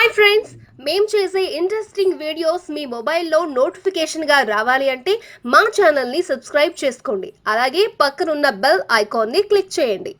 Hi friends మేము చేసే interesting videos మీ మొబైల్లో నోటిఫికేషన్గా రావాలి అంటే మా ఛానల్ని సబ్స్క్రైబ్ చేసుకోండి. అలాగే పక్కనున్న బెల్ ఐకాన్ని క్లిక్ చేయండి.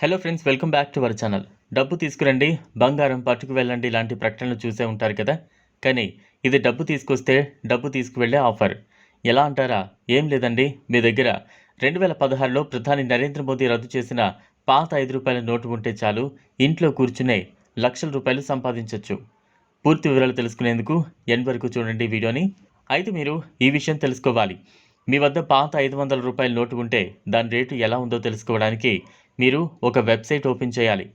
Hello friends welcome back to our channel డబ్బు తీసుకురండి బంగారం పట్టుకు వెళ్ళండి ఇలాంటి ప్రకటనలు చూసే ఉంటారు కదా? కానీ ఇది డబ్బు తీసుకొస్తే డబ్బు తీసుకువెళ్ళే ఆఫర్. ఎలా అంటారా? ఏం లేదండి. మీ దగ్గర రెండు వేల పదహారులో ప్రధాని నరేంద్ర మోదీ రద్దు చేసిన పాత ఐదు రూపాయల నోటు ఉంటే చాలు ఇంట్లో కూర్చునే లక్షల రూపాయలు సంపాదించవచ్చు పూర్తి వివరాలు తెలుసుకునేందుకు ఎన్ వరకు చూడండి వీడియోని. అయితే మీరు ఈ విషయం తెలుసుకోవాలి. మీ వద్ద పాత ఐదు వందల రూపాయల నోటు ఉంటే దాని రేటు ఎలా ఉందో తెలుసుకోవడానికి మీరు ఒక వెబ్సైట్ ఓపెన్ చేయాలి.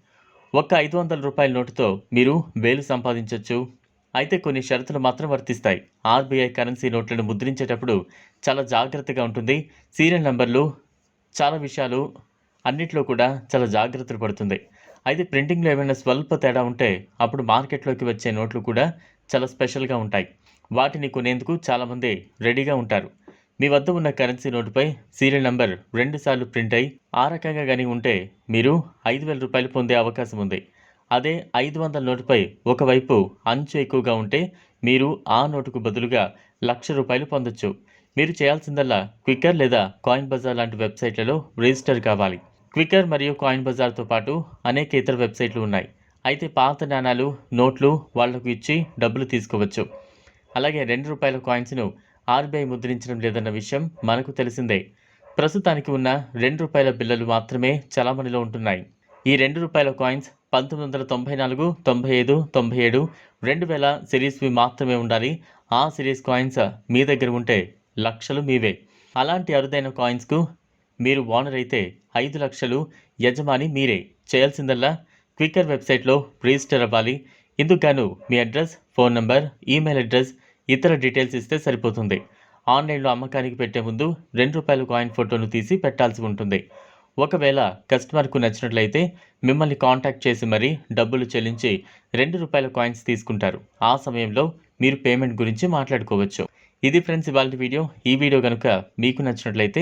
ఒక్క ఐదు వందల రూపాయల నోటుతో మీరు వేలు సంపాదించవచ్చు అయితే కొన్ని షరతులు మాత్రం వర్తిస్తాయి. ఆర్బీఐ కరెన్సీ నోట్లను ముద్రించేటప్పుడు చాలా జాగ్రత్తగా ఉంటుంది. సీరియల్ నెంబర్లు చాలా విషయాలు అన్నిట్లో కూడా చాలా జాగ్రత్తలు పడుతుంది. అయితే ప్రింటింగ్లో ఏమైనా స్వల్ప తేడా ఉంటే అప్పుడు మార్కెట్లోకి వచ్చే నోట్లు కూడా చాలా స్పెషల్గా ఉంటాయి. వాటిని కొనేందుకు చాలామంది రెడీగా ఉంటారు. మీ వద్ద ఉన్న కరెన్సీ నోటుపై సీరియల్ నంబర్ రెండుసార్లు ప్రింట్ అయి ఆ రకంగా కానీ ఉంటే మీరు ఐదు వేల రూపాయలు పొందే అవకాశం ఉంది. అదే ఐదు వందల నోటుపై ఒకవైపు అంచు ఎక్కువగా ఉంటే మీరు ఆ నోటుకు బదులుగా లక్ష రూపాయలు పొందొచ్చు. మీరు చేయాల్సిందల్లా క్విక్కర్ లేదా కాయిన్ బజార్ లాంటి వెబ్సైట్లలో రిజిస్టర్ కావాలి. క్విక్కర్ మరియు కాయిన్ బజార్తో పాటు అనేక ఇతర వెబ్సైట్లు ఉన్నాయి. అయితే పాత నాణాలు నోట్లు వాళ్ళకు ఇచ్చి డబ్బులు తీసుకోవచ్చు. అలాగే రెండు రూపాయల కాయిన్స్ను ఆర్బీఐ ముద్రించడం లేదన్న విషయం మనకు తెలిసిందే. ప్రస్తుతానికి ఉన్న రెండు రూపాయల బిల్లలు మాత్రమే చలామణిలో ఉంటున్నాయి. ఈ రెండు రూపాయల కాయిన్స్ పంతొమ్మిది వందల తొంభై నాలుగు తొంభై ఐదు తొంభై ఏడు రెండు వేల సిరీస్వి మాత్రమే ఉండాలి. ఆ సిరీస్ కాయిన్స్ మీ దగ్గర ఉంటే లక్షలు మీవే. అలాంటి అరుదైన కాయిన్స్కు మీరు ఓనర్ అయితే ఐదు లక్షలు యజమాని మీరే. చేయాల్సిందల్లా క్విక్కర్ వెబ్సైట్లో రిజిస్టర్ అవ్వాలి. ఇందుకు మీ address phone number email address ఇతర డీటెయిల్స్ ఇస్తే సరిపోతుంది. ఆన్లైన్లో అమ్మకానికి పెట్టే ముందు రెండు రూపాయల కాయిన్ ఫోటోను తీసి పెట్టాల్సి ఉంటుంది. ఒకవేళ కస్టమర్కు నచ్చినట్లయితే మిమ్మల్ని కాంటాక్ట్ చేసి మరీ డబ్బులు చెల్లించి రెండు రూపాయల కాయిన్స్ తీసుకుంటారు. ఆ సమయంలో మీరు పేమెంట్ గురించి మాట్లాడుకోవచ్చు. ఇది ఫ్రెండ్స్ ఇవాళ వీడియో. ఈ వీడియో కనుక మీకు నచ్చినట్లయితే